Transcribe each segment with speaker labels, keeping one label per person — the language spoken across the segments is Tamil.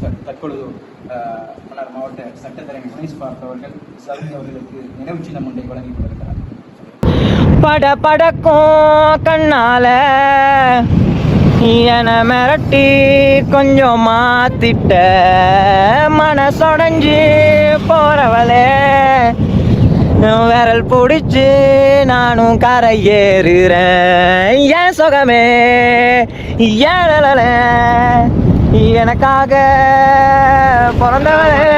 Speaker 1: சார் தற்பொழுது அஹ், மன்னார் மாவட்ட சட்டத்தரணி முனிஸ் பார்த்த அவர்கள் சவுதி அவர்களுக்கு நினைவு சின்னம் ஒன்றை வழங்கி கொண்டிருக்கிறார்
Speaker 2: பட படக்கும் கண்ணால என மிரட்டி கொஞ்சம் மாத்திட்ட மனசொடைஞ்சு போறவளே. விரல் பிடிச்சு நானும் கரையேறுறேன். ஏன் சுகமே ஏழல எனக்காக பிறந்தவரே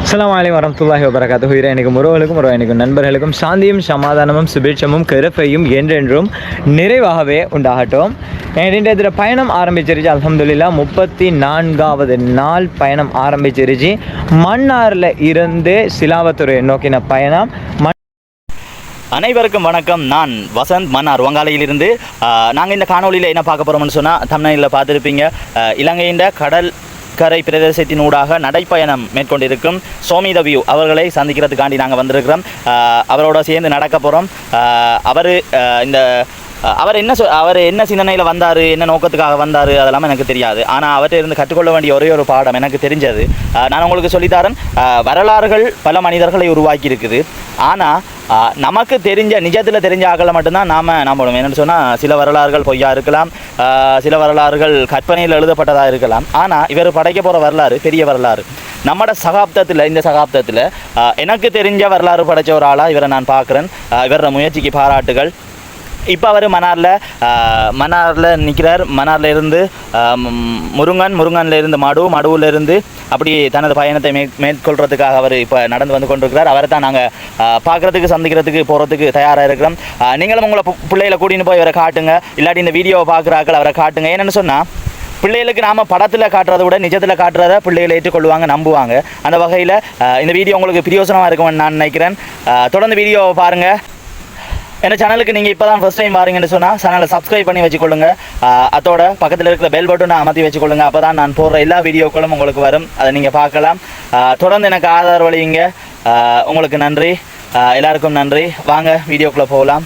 Speaker 2: அஸ்லாம் வலைக்கம் வரமத்துல்லாஹி வபரகாத்து இறைவனுக்கும் உறவுகளுக்கும் உறவனுக்கும் நண்பர்களுக்கும் சாந்தியும் சமாதானமும் சுபீட்சமும் கருப்பையும் என்றென்றும் நிறைவாகவே உண்டாகட்டும். என்னுடைய இதில் பயணம் ஆரம்பிச்சிருச்சு. அலமதுல்லா முப்பத்தி நான்காவது நாள் பயணம் ஆரம்பிச்சிருச்சு. மன்னாரில் இருந்து சிலாவத்துறையை நோக்கின பயணம். மண்
Speaker 3: அனைவருக்கும் வணக்கம். நான் வசந்த் மன்னார் வங்காளையிலிருந்து நாங்கள் இந்த காணொளியில் என்ன பார்க்க போகிறோம்னு சொன்னால் தமிழ்நாட்டில் பார்த்துருப்பீங்க. இலங்கையின் கடல் கரை பிரதேசத்தின் ஊடாக நடைப்பயணம் மேற்கொண்டிருக்கும் சோமித வியூ அவர்களை சந்திக்கிறதுக்காண்டி நாங்கள் வந்திருக்கிறோம். அவரோட சேர்ந்து நடக்க போகிறோம் அவர் இந்த அவர் என்ன சொ அவர் என்ன சிந்தனையில் வந்தார் என்ன நோக்கத்துக்காக வந்தார் அதெல்லாம் எனக்கு தெரியாது. ஆனால் அவர்கிட்ட இருந்து கற்றுக்கொள்ள வேண்டிய ஒரே ஒரு பாடம் எனக்கு தெரிஞ்சது. நான் உங்களுக்கு சொல்லித்தரேன். வரலாறுகள் பல மனிதர்களை உருவாக்கி இருக்குது ஆனால் நமக்கு தெரிஞ்ச நிஜத்தில் தெரிஞ்ச ஆக்களை மட்டும்தான் நாம் நம்பணும். என்னென்னு சொன்னால் சில வரலாறுகள் பொய்யா இருக்கலாம். சில வரலாறுகள் கற்பனையில் எழுதப்பட்டதாக இருக்கலாம். ஆனால் இவர் படைக்க போகிற வரலாறு பெரிய வரலாறு. நம்மட சகாப்தத்தில் இந்த சகாப்தத்தில் எனக்கு தெரிஞ்ச வரலாறு படைச்ச ஒரு ஆளாக இவரை நான் பார்க்குறேன். இவரோட முயற்சிக்கு பாராட்டுகள். இப்போ அவர் மன்னாரில் மன்னாரில் நிற்கிறார் மன்னாரில் இருந்து முருங்கன் முருங்கன்ல இருந்து மடு மடுவில் இருந்து அப்படி தனது பயணத்தை மே மேற்கொள்கிறதுக்காக அவர் இப்போ நடந்து வந்து கொண்டிருக்கிறார். அவரை தான் நாங்கள் பார்க்குறதுக்கு சந்திக்கிறதுக்கு போகிறதுக்கு தயாராக இருக்கிறோம். நீங்களும் உங்களை பு- பிள்ளைகளை கூட்டின்னு போய் அவரை காட்டுங்க. இல்லாட்டி இந்த வீடியோவை பார்க்குறாக்கள் அவரை காட்டுங்க. என்னென்னு சொன்னால் பிள்ளைகளுக்கு நாம் படத்தில் காட்டுறத விட நிஜத்தில் காட்டுறத பிள்ளைகளை ஏற்றுக்கொள்வாங்க நம்புவாங்க. அந்த வகையில் இந்த வீடியோ உங்களுக்கு பிரியோசனமாக இருக்கும்னு நான் நினைக்கிறேன். தொடர்ந்து வீடியோவை பாருங்கள் என்ன சேனலுக்கு நீங்கள் இப்போ தான் ஃபஸ்ட் டைம் பாருங்கன்னு சொன்னால் சேனலை சப்ஸ்கிரைப் பண்ணி வச்சுக்கொள்ளுங்க. அதோட பக்கத்தில் இருக்கிற பெல் பட்டனை அமர்த்தி வச்சுக்கொள்ளுங்க. அப்போ தான் நான் போடுற எல்லா வீடியோக்களும் உங்களுக்கு வரும். அதை நீங்கள் பார்க்கலாம். தொடர்ந்து எனக்கு ஆதரவளிங்க ஆஹ் உங்களுக்கு நன்றி. எல்லாருக்கும் நன்றி. வாங்க வீடியோக்குள்ளே போகலாம்.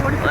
Speaker 3: கொஞ்சம்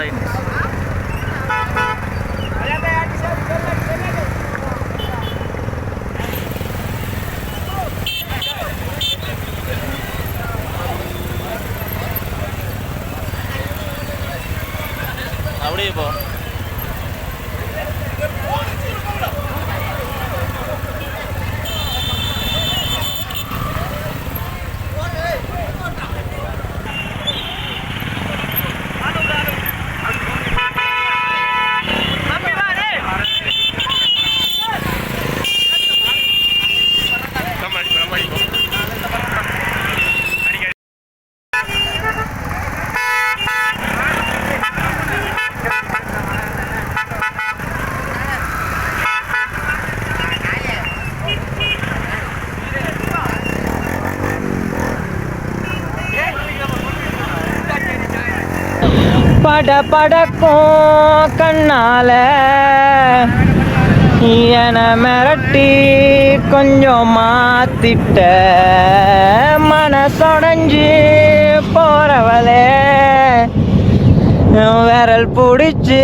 Speaker 2: பட படக்கும் கண்ணால. என மிரட்டி கொஞ்சம் மாத்திட்ட. மனசொடைஞ்சு போறவளே. விரல் பிடிச்சு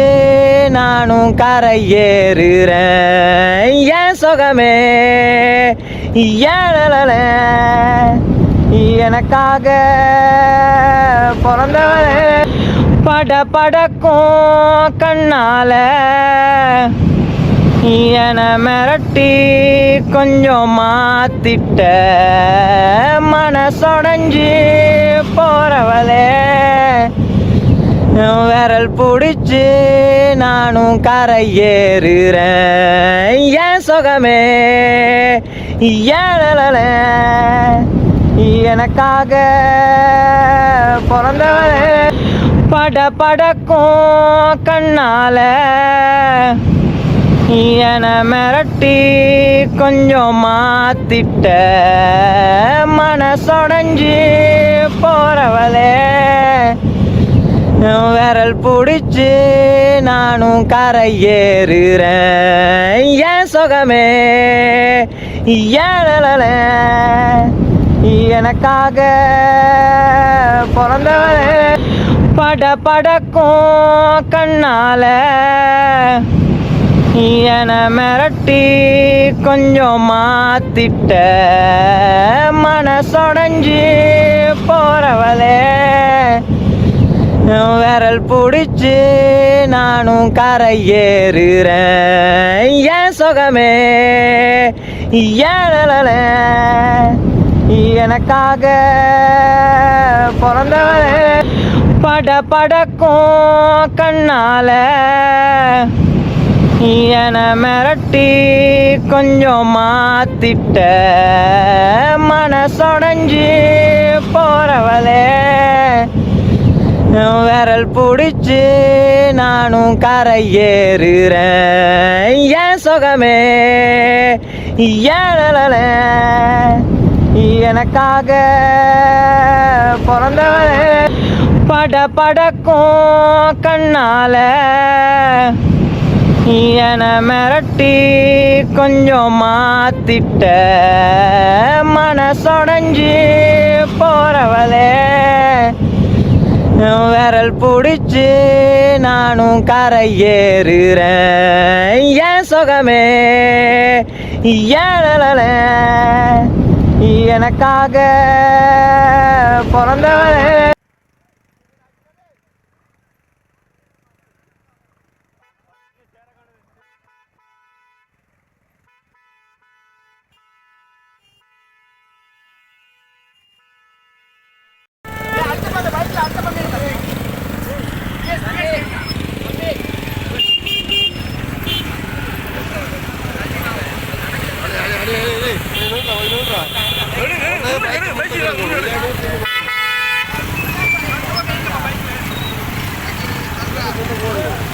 Speaker 2: நானும் கரையேறுறேன். ஏன் சுகமே ஏழல எனக்காக பிறந்தவளே. பட படக்கும் கண்ணால. என மிரட்டி கொஞ்சம் மாத்திட்ட. மனசொடைஞ்சு போறவளே. விரல் பிடிச்சு நானும் கரையேறுறேன். ஏன் சுகமே. ஏழல எனக்காக பிறந்தவளே. பட படக்கும் கண்ணால. என மிரட்டி கொஞ்சம் மாத்திட்ட மனசொடைஞ்சு போறவளே. விரல் பிடிச்சு நானும் கரையேறுறேன். ஏன் சுகமே ஏழல எனக்காக பிறந்தவளே. பட படக்கும் கண்ணால. என மிரட்டி கொஞ்சம் மாத்திட்ட. மனசொடைஞ்சு போறவளே. விரல் பிடிச்சு நானும் கரையேறுறேன். ஏன் சுகமே. ஏழல எனக்காக பிறந்தவளே. பட படக்கும் கண்ணால. என மிரட்டி கொஞ்சம் மாத்திட்ட. மனசொடைஞ்சு போறவளே. விரல் பிடிச்சு நானும் கரையேறுறேன். ஏன் சுகமே. ஏழல எனக்காக பிறந்தவளே. பட படக்கும் கண்ணால. என மிரட்டி கொஞ்சம் மாத்திட்ட. மனசொடைஞ்சு போறவளே. விரல் பிடிச்சு நானும் கரையேறுறேன். ஏன் சுகமே. ஏழல எனக்காக பிறந்தவளே.
Speaker 4: Slow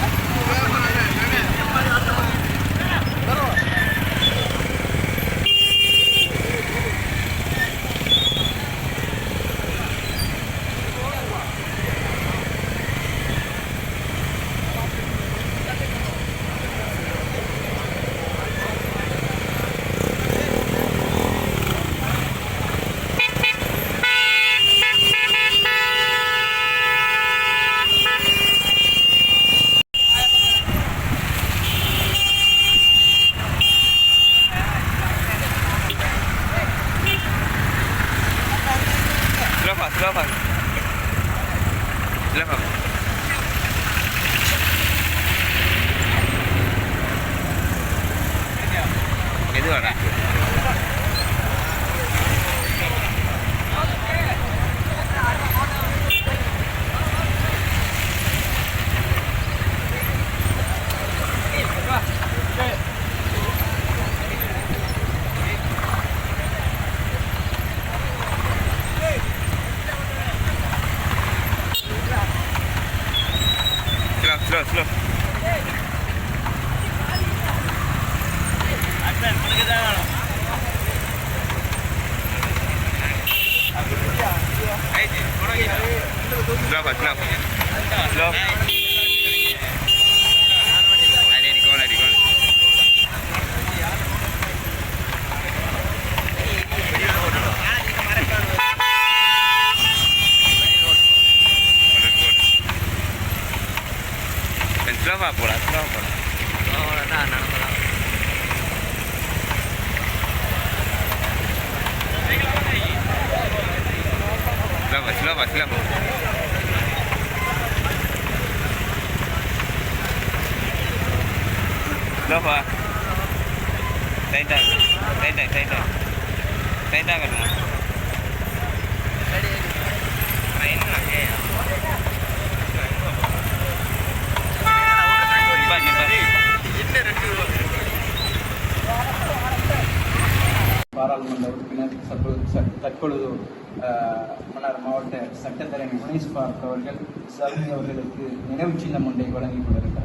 Speaker 4: ด้วยนะ Hello. Slow up, slow up. No, no, no, no. Slow apa? டைட்டாக டைட்டாக டைட்டாக டைட்டாக கட்டணும் நான் என்ன ஏன் நிப்பாட்டு, நிப்பாட்டு.
Speaker 1: பாராளுமன்ற உறுப்பினர் தற்பொழுது அஹ், மன்னார் மாவட்ட சட்டத்தரணி முனைஸ் பார்க் அவர்கள் சலூனி அவர்களுக்கு நினைவு சின்னம் ஒன்றை வழங்கிக் கொண்டிருக்கிறார்